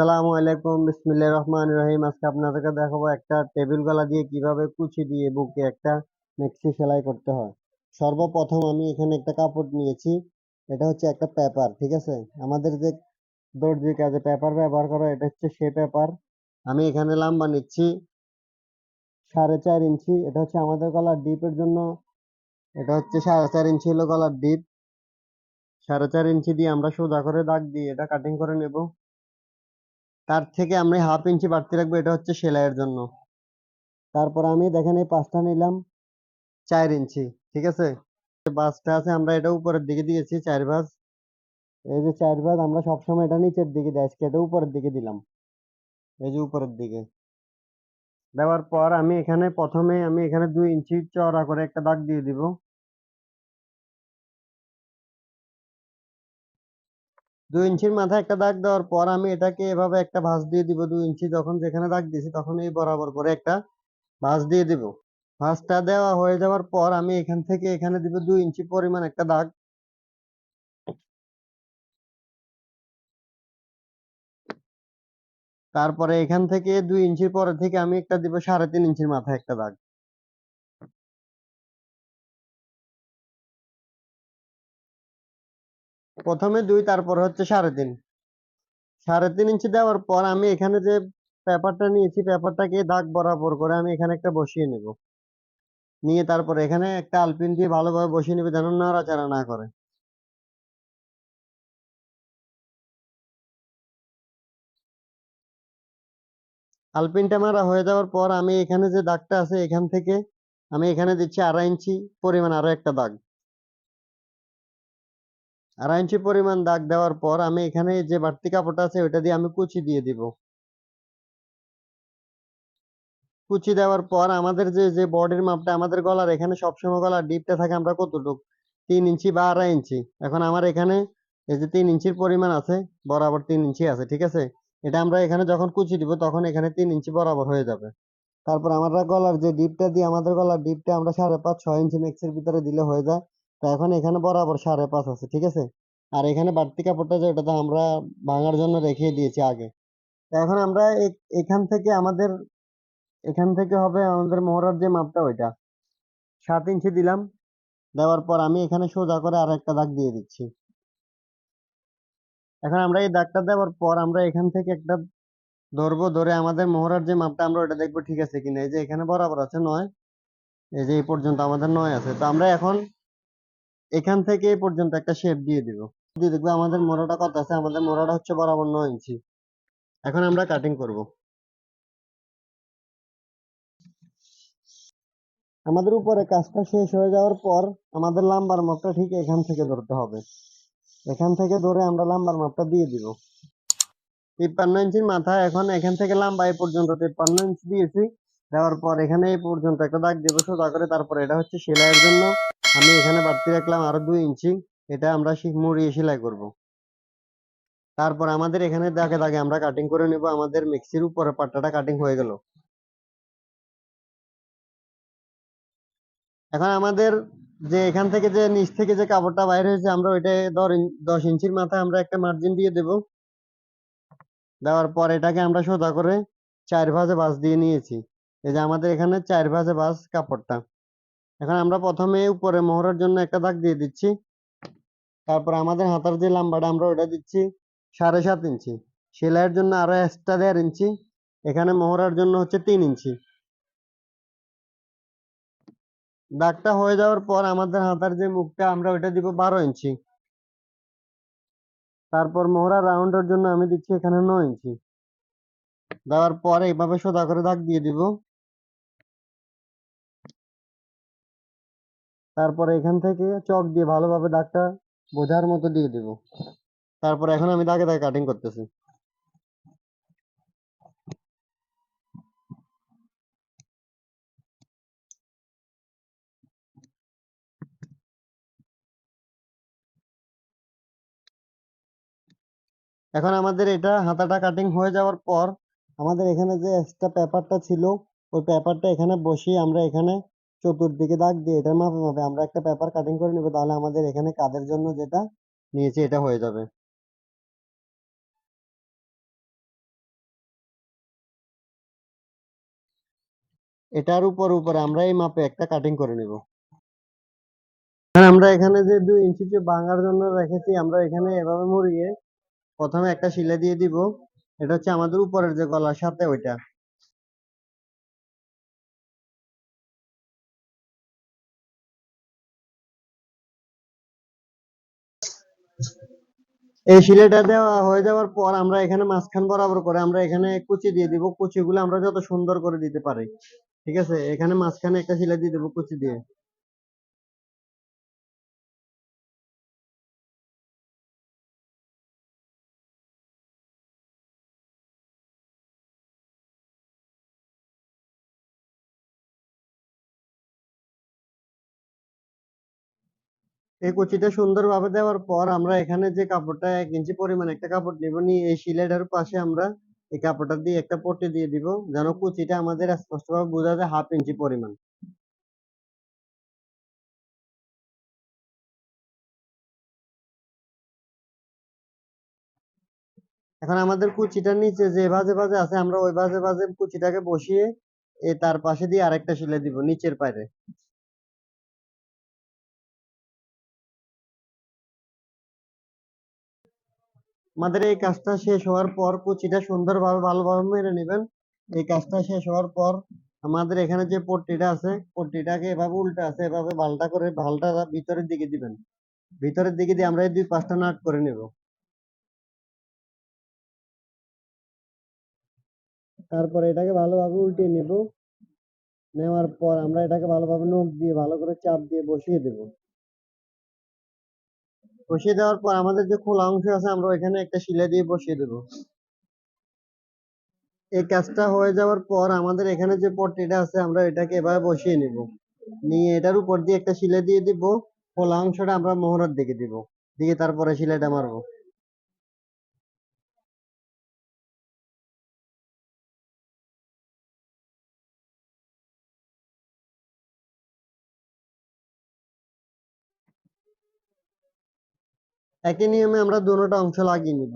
আসসালামু আলাইকুম, বিসমিল্লাহির রহমানির রহিম। আজকে আপনাদেরকে দেখাবো একটা টেবিল গলা দিয়ে কীভাবে কুচি দিয়ে বুকে একটা মেক্সি সেলাই করতে হয়। সর্বপ্রথম আমি এখানে একটা কাপড় নিয়েছি, এটা হচ্ছে একটা পেপার, ঠিক আছে? আমাদের যে দর্জির কাজে পেপার ব্যবহার করা এটা হচ্ছে সে পেপার। আমি এখানে লাম্বা নিচ্ছি, সাড়ে চার ইঞ্চি, এটা হচ্ছে আমাদের গলার ডিপের জন্য, এটা হচ্ছে সাড়ে চার ইঞ্চি হলো গলার ডিপ। সাড়ে চার ইঞ্চি দিয়ে আমরা সোজা করে দাগ দিয়ে এটা কাটিং করে নেব। তার থেকে আমি হাফ ইঞ্চি বাড়তি রাখব, এটা হচ্ছে সেলাইয়ের জন্য। তারপর আমি দেখেন এই পাঁচটা নিলাম চার ইঞ্চি ঠিক আছে? বাসটা আছে, আমরা এটা উপরের দিকে দিয়েছি, চার ভাঁজ। এই যে চার ভাঁজ, আমরা সবসময় এটা নিচের দিকে দিই, আজকে এটা উপরের দিকে দিলাম। এই যে উপরের দিকে। দেওয়ার পর আমি এখানে প্রথমে আমি এখানে দুই ইঞ্চি চওড়া করে একটা দাগ দিয়ে দিব। দুই ইঞ্চির মাথায় একটা দাগ দেওয়ার পর আমি এটাকে এভাবে একটা ভাঁজ দিয়ে দিব দুই ইঞ্চি। যখন যেখানে দাগ দিয়েছি তখন এই বরাবর করে একটা ভাঁজ দিয়ে দিব। ভাঁজটা দেওয়া হয়ে যাওয়ার পর আমি এখান থেকে এখানে দিব দুই ইঞ্চি পরিমাণ একটা দাগ। তারপরে এখান থেকে দুই ইঞ্চির পরে থেকে আমি একটা দিব সাড়ে তিন ইঞ্চির মাথায় একটা দাগ। প্রথমে দুই, তারপর হচ্ছে সাড়ে তিন। সাড়ে তিন ইঞ্চি দেওয়ার পর আমি এখানে যে পেপারটা নিয়েছি, পেপারটাকে দাগ বরাবর করে আমি এখানে একটা বসিয়ে নেব। নিয়ে তারপরে এখানে একটা আলপিন দিয়ে ভালোভাবে বসিয়ে নেবে যেন নড়াচড়া না করে। আলপিনটা মারা হয়ে যাওয়ার পর আমি এখানে যে দাগটা আছে এখান থেকে আমি এখানে দিচ্ছি আড়াই ইঞ্চি পরিমাণ আরও একটা দাগ। আড়াই ইঞ্চি পরিমাণ দাগ দেওয়ার পর আমি এখানে যে বাড়তি কাপড়টা আছে ওইটা দিয়ে আমি কুচি দিয়ে দিব। কুচি দেওয়ার পর আমাদের যে যে বডির মাপটা আমাদের গলার এখানে সবসময় গলার ডিপটা থাকে আমরা কতটুক? তিন ইঞ্চি বা আড়াই ইঞ্চি। এখন আমার এখানে এই যে তিন ইঞ্চির পরিমাণ আছে, বরাবর তিন ইঞ্চি আছে, ঠিক আছে? এটা আমরা এখানে যখন কুচি দিব তখন এখানে তিন ইঞ্চি বরাবর হয়ে যাবে। তারপর আমরা গলার যে ডিপটা দিয়ে আমাদের গলার ডিপটা আমরা সাড়ে পাঁচ, ছয় ইঞ্চি মেক্সের ভিতরে দিলে হয়ে যায়। তো এখন এখানে বরাবর সাড়ে পাঁচ আছে, ঠিক আছে? আর এখানে বাড়তি কাপড়টা যে ওটা তো আমরা ভাঙার জন্য রেখে দিয়েছি আগে। এখন আমরা এখান থেকে আমাদের, এখান থেকে হবে আমাদের মোহরার যে মাপটা ওইটা। সাত ইঞ্চি দিলাম, দেওয়ার পর আমি এখানে সোজা করে আর একটা দাগ দিয়ে দিচ্ছি। এখন আমরা এই দাগটা দেওয়ার পর আমরা এখান থেকে একটা ধরবো, ধরে আমাদের মোহরার যে মাপটা আমরা ওটা দেখব ঠিক আছে কিনা। এই যে এখানে বরাবর আছে নয়, এই যে এই পর্যন্ত আমাদের নয় আছে। তো আমরা এখন এখান থেকে পর্যন্ত একটা শেপ দিয়ে দিব। দিয়ে দেখব আমাদের মোড়াটা কত আছে? আমাদের মোড়াটা হচ্ছে বরাবর নয় ইঞ্চি। এখন আমরা কাটিং করব। আমাদের উপরে কাজটা শেষ হয়ে যাওয়ার পর আমাদের লাম্বার মাপটা ঠিক এখান থেকে ধরতে হবে। এখান থেকে ধরে আমরা লাম্বার মাপটা দিয়ে দিব। তিপ্পান্ন ইঞ্চির মাথা, এখন এখান থেকে লাম্বা এই পর্যন্ত তিপ্পান্ন ইঞ্চি দিয়েছি। দেওয়ার পর এখানে এই পর্যন্ত একটা দাগ দেবো সোজা করে, তারপর এটা হচ্ছে সেলাইয়ের জন্য। আমি এখানে বাড়তি রাখলাম আরও দুই ইঞ্চি। এটা আমরা মুড়িয়ে সেলাই করব। তারপর আমাদের এখানে দাগে দাগে আমরা কাটিং করে নেব। আমাদের মিক্সির উপরে পাট্টাটা কাটিং হয়ে গেল। এখন আমাদের যে এখান থেকে যে নিচ থেকে যে কাপড়টা বাইরে হয়েছে, আমরা ওইটা ইন- দশ ইঞ্চির মাথায় আমরা একটা মার্জিন দিয়ে দেব। দেওয়ার পর এটাকে আমরা সোজা করে চার ভাঁজে ভাঁজ দিয়ে নিয়েছি। এই যে আমাদের এখানে চার ভাঁজে ভাঁজ কাপড়টা। এখন আমরা প্রথমে উপরে মোহরের জন্য একটা দাগ দিয়ে দিচ্ছি। তারপর আমাদের হাতার যে লাম্বাটা, আমরা ওটা দিচ্ছি সাড়ে সাত ইঞ্চি। সেলাইয়ের জন্য আরও এক্সট্রা দেড় ইঞ্চি। এখানে মোহরার জন্য হচ্ছে তিন ইঞ্চি। দাগটা হয়ে যাওয়ার পর আমাদের হাতার যে মুখটা, আমরা ওইটা দিব বারো ইঞ্চি। তারপর মোহরা রাউন্ডের জন্য আমি দিচ্ছি এখানে নয় ইঞ্চি। দেওয়ার পর এইভাবে সোজা করে দাগ দিয়ে দিব। তারপরে এখান থেকে চক দিয়ে ভালোভাবে দাগটা বোঝার মতো দিয়ে দিব। তারপর এখন আমি দাগে দাগে কাটিং করতেছি। এখন আমাদের এটা হাতাটা কাটিং হয়ে যাওয়ার পর আমাদের এখানে যে এক্সট্রা পেপারটা ছিল, ওই পেপারটা এখানে বসিয়ে আমরা এখানে চতুর্দিকে দাগ দিয়ে এটার মাপে মাপে আমরা একটা পেপার কাটিং করে নেব, তাহলে আমাদের এখানে কাদের জন্য যেটা নিয়েছি এটা হয়ে যাবে। এটার উপর উপরে আমরা এই মাপে একটা কাটিং করে নেব। আমরা এখানে যে দুই ইঞ্চি যে জন্য রেখেছি, আমরা এখানে এভাবে মুড়িয়ে প্রথমে একটা শিলা দিয়ে দিব। এটা হচ্ছে আমাদের উপরের যে গলার সাথে ওইটা। এই শিলাটা দেওয়া হয়ে যাওয়ার পর আমরা এখানে মাঝখান বরাবর করে আমরা এখানে কুচি দিয়ে দিব, কুচিগুলো আমরা যত সুন্দর করে দিতে পারি। ঠিক আছে? এখানে মাঝখানে একটা শিলা দিয়ে দেবো কুচি দিয়ে। এই কুচিটা সুন্দরভাবে দেওয়ার পর আমরা এখানে যে কাপড়টা এক ইঞ্চি পরিমাণ একটা কাপড় নিব, নিয়ে এই শিলাটার পাশে আমরা এই কাপড়টা দিয়ে একটা পট্টি দিয়ে দিব, যেন কুচিটা আমাদের স্পষ্টভাবে বোঝা যায় হাফ ইঞ্চি পরিমাণ। এখন আমাদের কুচিটার নিচে যে ভাজে ভাজে আছে, আমরা ওই ভাজে ভাজে কুচিটাকে বসিয়ে তার পাশে দিয়ে আরেকটা শিলা দিব, নিচের পায়ে আমাদের এই কাজটা শেষ হওয়ার পর কুচিটা সুন্দরভাবে ভালোভাবে মেরে নেবেন। এই কাজটা শেষ হওয়ার পর আমাদের এখানে যে পট্টিটা আছে, পট্টিটাকে এভাবে উল্টা আছে, এভাবে ভালটা করে ভালটা ভিতরের দিকে দিবেন। ভিতরের দিকে দিয়ে আমরা এই দুই পাঁচটা নাট করে নেব। তারপর এটাকে ভালোভাবে উল্টিয়ে নেব। নেওয়ার পর আমরা এটাকে ভালোভাবে নখ দিয়ে ভালো করে চাপ দিয়ে বসিয়ে দেব। বসিয়ে দেওয়ার পর আমাদের যে খোলা অংশ আছে, আমরা ওইখানে একটা শিলা দিয়ে বসিয়ে দেব। এই কাজটা হয়ে যাওয়ার পর আমাদের এখানে যে পট্টিটা আছে, আমরা এটাকে এভাবে বসিয়ে নিব। নিয়ে এটার উপর দিয়ে একটা শিলা দিয়ে দিব। খোলা অংশটা আমরা মোহরার দিকে দিব। দিয়ে তারপরে শিলাটা মারবো। একই নিয়মে আমরা দুটোটা অংশ লাগিয়ে নিব।